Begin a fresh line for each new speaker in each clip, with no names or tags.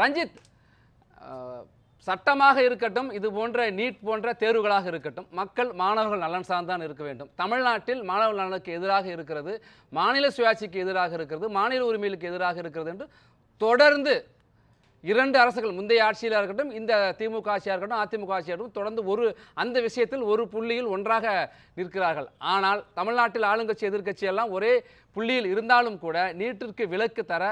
ரஞ்சித் சட்டமாக இருக்கட்டும் இது போன்ற நீட் போன்ற தேர்வுகளாக இருக்கட்டும் மக்கள் மாணவர்கள் நலன் சார்ந்தான் இருக்க வேண்டும். தமிழ்நாட்டில் மாணவர் நலனுக்கு எதிராக இருக்கிறது மாநில சுயாட்சிக்கு எதிராக இருக்கிறது மாநில உரிமைகளுக்கு எதிராக இருக்கிறது என்று தொடர்ந்து இரண்டு அரசுகள் முந்தைய ஆட்சியாக இருக்கட்டும் இந்த திமுக ஆட்சியாக இருக்கட்டும் அதிமுக ஆட்சியாக இருக்கட்டும் தொடர்ந்து ஒரு அந்த விஷயத்தில் ஒரு புள்ளியில் ஒன்றாக நிற்கிறார்கள். ஆனால் தமிழ்நாட்டில் ஆளுங்கட்சி எதிர்க்கட்சி எல்லாம் ஒரே புள்ளியில் இருந்தாலும் கூட நீட்டிற்கு விலக்கு தர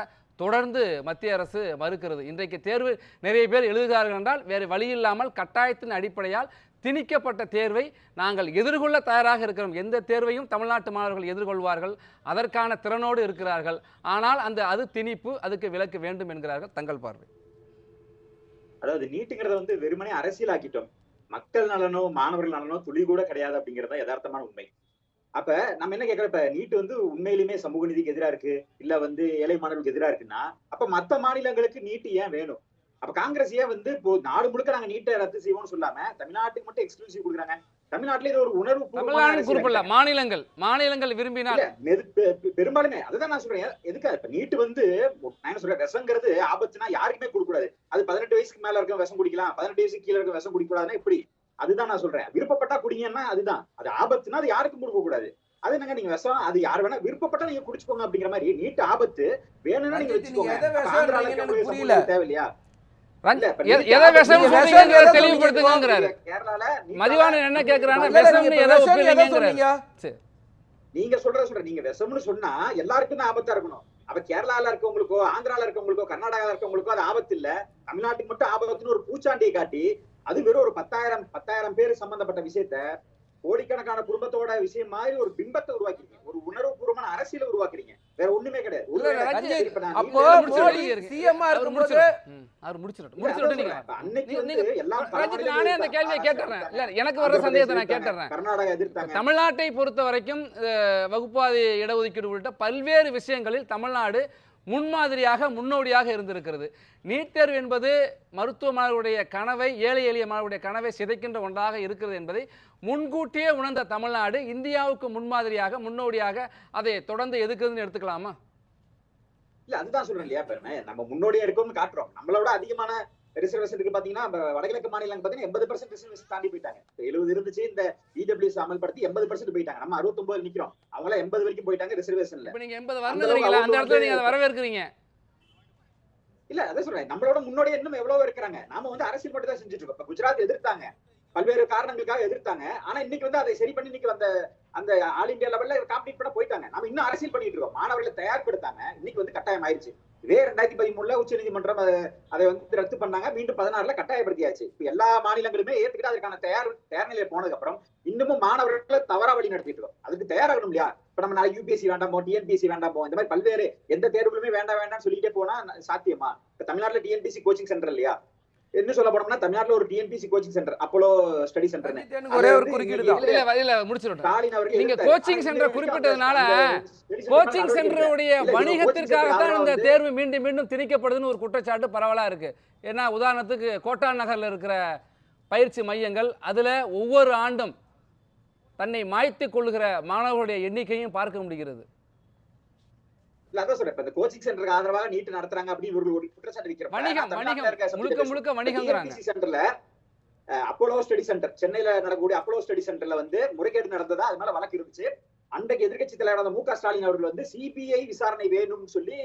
தொடர்ந்து மத்திய அரசு மறுக்கிறது. இன்றைக்கு தேர்வு நிறைய பேர் எழுதுகிறார்கள் என்றால் வேறு வழி இல்லாமல் கட்டாயத்தின் அடிப்படையால் திணிக்கப்பட்ட தேர்வை நாங்கள் எதிர்கொள்ள தயாராக இருக்கிறோம். எந்த தேர்வையும் தமிழ்நாட்டு மாணவர்கள் எதிர்கொள்வார்கள். அதற்கான திறனோடு இருக்கிறார்கள். ஆனால் அந்த அது திணிப்பு அதுக்கு விலக்கு வேண்டும் என்கிறார்கள் தங்கள் பார்வை.
அதாவது நீட்டுங்கிறத வந்து வெறுமனே அரசியலாக்கிட்டோம். மக்கள் நலனோ மாணவர்கள் நலனோ துளி கூட கிடையாது அப்படிங்கிறத யதார்த்தமான உண்மை. அப்ப நம்ம என்ன கேட்கறோம் இப்ப நீட் வந்து உண்மையிலுமே சமூக நீதிக்கு எதிரா இருக்கு. இல்ல வந்து ஏழை மாணவர்களுக்கு எதிரா இருக்குன்னா அப்ப மத்த மாநிலங்களுக்கு நீட் ஏன் வேணும்? அப்ப காங்கிரஸ் ஏன் வந்து இப்போ நாடு முழுக்க நாங்க நீட்டை ரத்து செய்வோம்னு சொல்லாம தமிழ்நாட்டுக்கு மட்டும் எக்ஸ்க்ளூசிவ் கொடுக்குறாங்க. தமிழ்நாட்டுல இது ஒரு உணர்வு
மாநிலங்கள். மாநிலங்கள் விரும்பினால்.
பெரும்பாலுமே அதுதான் நான் சொல்றேன். எதுக்கு இப்ப நீட் வந்து நான் என்ன சொல்றேன்? விஷங்கிறது ஆபத்துனா யாருக்குமே கொடுக்க கூடாது அது பதினெட்டு வயசுக்கு மேல இருக்க விஷம் குடிக்கலாம் பதினெட்டு வயசுக்கு கீழ இருக்க விஷம் குடிக்க கூடாதுன்னா இப்படி அதுதான் நான் சொல்றேன். விருப்பப்பட்டா குடிங்கன்னா அதுதான். அது ஆபத்துனா அது யாருக்கும் கொடுக்க கூடாது. அது என்னங்க நீங்க விஷம்? அது யார் வேணா விருப்பப்பட்டா நீங்க குடிச்சுக்கோங்க அப்படிங்கிற மாதிரி. நீட் ஆபத்து. வேணும்னா நீங்க வச்சுக்கோங்க.
புரியல.
தேவையில்லையா?
நீங்க
சொல்ற சொல்ற நீங்க விஷம்னு சொன்னா எல்லாருக்கும் தான் ஆபத்தா இருக்கணும். அப்ப கேரளால இருக்கவங்களுக்கோ ஆந்திரால இருக்கவங்களுக்கோ கர்நாடகால இருக்கவங்களுக்கோ அது ஆபத்து இல்ல. தமிழ்நாட்டுக்கு மட்டும் ஆபத்துன்னு ஒரு பூச்சாண்டியை காட்டி அது வெறும் ஒரு பத்தாயிரம் பத்தாயிரம் பேர் சம்பந்தப்பட்ட விஷயத்த கோடிக்கணக்கான குடும்பத்தோட விஷயம் மாதிரி ஒரு பிம்பத்தை உருவாக்குறீங்க ஒரு உணர்வு பூர்வமான அரசியலை உருவாக்குறீங்க. வேற ஒண்ணுமே கிடையாது.
எனக்கு வர்ற சந்தேகத்தை நான் கேட்டுறேன்.
கர்நாடகா எதிர்த்தாங்க.
தமிழ்நாட்டை பொறுத்த வரைக்கும் வகுப்பாதி இடஒதுக்கீடு உள்ளிட்ட பல்வேறு விஷயங்களில் தமிழ்நாடு முன்மாதிரியாக முன்னோடியாக இருந்திருக்கிறது. நீட் தேர்வு என்பது மருத்துவ மாணவர்களுடைய கனவை ஏழை எளிய மாணவருடைய கனவை சிதைக்கின்ற ஒன்றாக இருக்கிறது என்பதை முன்கூட்டியே உணர்ந்த தமிழ்நாடு இந்தியாவுக்கு முன்மாதிரியாக முன்னோடியாக அதை தொடர்ந்து எதுக்குதுன்னு எடுத்துக்கலாமா?
இல்ல அதுதான் சொல்றேன் இல்லையா பெருமை? நம்ம முன்னோடியா இருக்கோம்னு காட்டுறோம். நம்மளோட அதிகமான ரிசர்வேஷன் இருக்கு பாத்தீங்கன்னா வடகிழக்கு மாநிலம் பாத்தீங்கன்னா எண்பது பர்சன்ட் ரிசர்வேஷன் தாண்டி போயிட்டாங்க. எழுபது இருந்துச்சு இந்த இடபிள்யூஸ் அமல்படுத்தி எண்பது பர்சன்ட் போயிட்டாங்க. நம்ம அறுபத்தொன்பது நிக்கிறோம். அவங்க எண்பது வரைக்கும் போயிட்டாங்க ரிசர்வேஷன்ல
நீங்க எண்பது வரணுங்கிறீங்களா அந்த இடத்துல
வந்து-
நீங்க வரவேற்கிறீங்க.
இல்ல அதான் சொல்றேன். நம்மளோட முன்னோடியா இன்னும் எவ்வளவு இருக்கிறாங்க. நாம வந்து அரசியல் மட்டும் தான் செஞ்சுட்டு இருக்கோம். குஜராத் எதிர்த்தாங்க. பல்வேறு காரணங்களுக்காக எதிர்த்தாங்க. ஆனா இன்னைக்கு வந்து அதை சரி பண்ணி இன்னைக்கு அந்த அந்த ஆல் இந்தியா லெவல்ல காம்பீட் பண்ண போயிட்டாங்க. நம்ம இன்னும் அரசியல் பண்ணிட்டு இருக்கோம். மாணவர்களை தயார்படுத்தாங்க இன்னைக்கு வந்து கட்டாயம் ஆயிருச்சு. இதே ரெண்டாயிரத்தி பதிமூணுல உச்ச நீதிமன்றம் அதை அதை வந்து ரத்து பண்ணாங்க. மீண்டும் பதினாறுல கட்டாயப்படுத்தியாச்சு. இப்ப எல்லா மாநிலங்களுமே ஏத்துக்கிட்டு அதற்கான தயார் தயார் போனதுக்கு அப்புறம் இன்னமும் மாணவர்களை தவறா வழி நடத்திட்டு இருக்கோம். அதுக்கு தயாராகணும் இல்லையா? இப்ப நம்ம நாளைக்கு யூபிஎஸ்சி வேண்டாமோ டிஎன்பிஎஸ்சி வேண்டாமோ இந்த மாதிரி பல்வேறு எந்த தேர்வுகளுமே வேண்டாம் வேண்டாம்னு சொல்லிட்டே போனா சாத்தியமா? இப்ப தமிழ்நாட்டுல டிஎன்பிஎஸ்சி கோச்சிங் சென்டர் இல்லையா? என்ன சொல்ல போனோம்னா தமிழ்நாட்டுல ஒரு TNPSC coaching centre Apollo study centre
ஒரே ஒரு குறுக்கீடு தான்
இல்ல நீங்க. கோச்சிங் சென்டர் குறிப்பிட்டதுனால கோச்சிங். சென்டருடைய வணிகத்திற்காகத்தான்
coaching
இந்த தேர்வு மீண்டும் மீண்டும் திணிக்கப்படுதுன்னு ஒரு குற்றச்சாட்டு பரவலா இருக்கு ஏன்னா உதாரணத்துக்கு கோட்டா நகர்ல இருக்கிற பயிற்சி மையங்கள் அதுல ஒவ்வொரு ஆண்டும் தன்னை மாய்த்து கொள்ளுகிற மாணவர்களுடைய எண்ணிக்கையும் பார்க்க முடிகிறது
இல்ல அதான் சொல்றேன். இப்ப இந்த கோச்சிங் சென்டருக்கு ஆதரவாக நீட் நடத்துறாங்க அப்படின்னு ஒரு குற்றச்சாட்டு
வணிகம் வணிகம். முழுக்க. முழுக்க
சென்டர்ல அப்போலோ ஸ்டடி சென்டர் சென்னையில நடக்கக்கூடிய அப்போலோ ஸ்டடி சென்டர்ல வந்து முறைகேடு நடந்ததா அது மேல வழக்கு இருந்துச்சு. அன்றைக்கு எதிர்க்கட்சி தலைவரான மு க ஸ்டாலின் அவர்கள் வந்து சிபிஐ விசாரணை வேணும்னு சொல்லி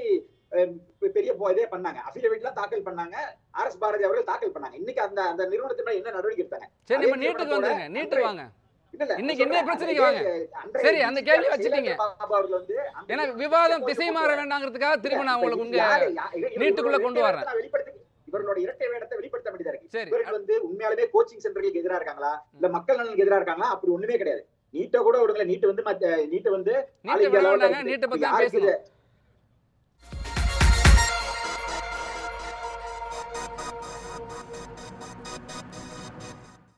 பெரிய இதே பண்ணாங்க. அபிடவிட் எல்லாம் தாக்கல் பண்ணாங்க. ஆர் எஸ் பாரதி அவர்கள் தாக்கல் பண்ணாங்க. இன்னைக்கு அந்த அந்த நிறுவனத்தின் என்ன நடவடிக்கை எடுத்தாங்க?
சரி நீட்டுக்கு வந்துருங்க. வாங்க. இன்னைக்கு. என்ன பிரச்சனைக்கு வாங்க. சரி, அந்த கேள்வி வச்சுட்டீங்க. ஏன்னா விவாதம் திசை மாற வேண்டாங்கிறதுக்காக திரும்ப நான் உங்களுக்கு உங்க நீட்டுக்குள்ள கொண்டு வரேன்.
இவர்களோட இரட்டை வேடத்தை வெளிப்படுத்த வேண்டியதா இருக்கு இவர்கள் வந்து உண்மையாலுமே கோச்சிங் சென்டர்களுக்கு எதிரா இருக்காங்களா இல்ல மக்கள் நலனுக்கு எதிரா இருக்காங்களா அப்படி ஒண்ணுமே கிடையாது நீட்டை கூட விடுங்களேன் நீட்டு வந்து நீட்டு வந்து
நீட்டை பத்தி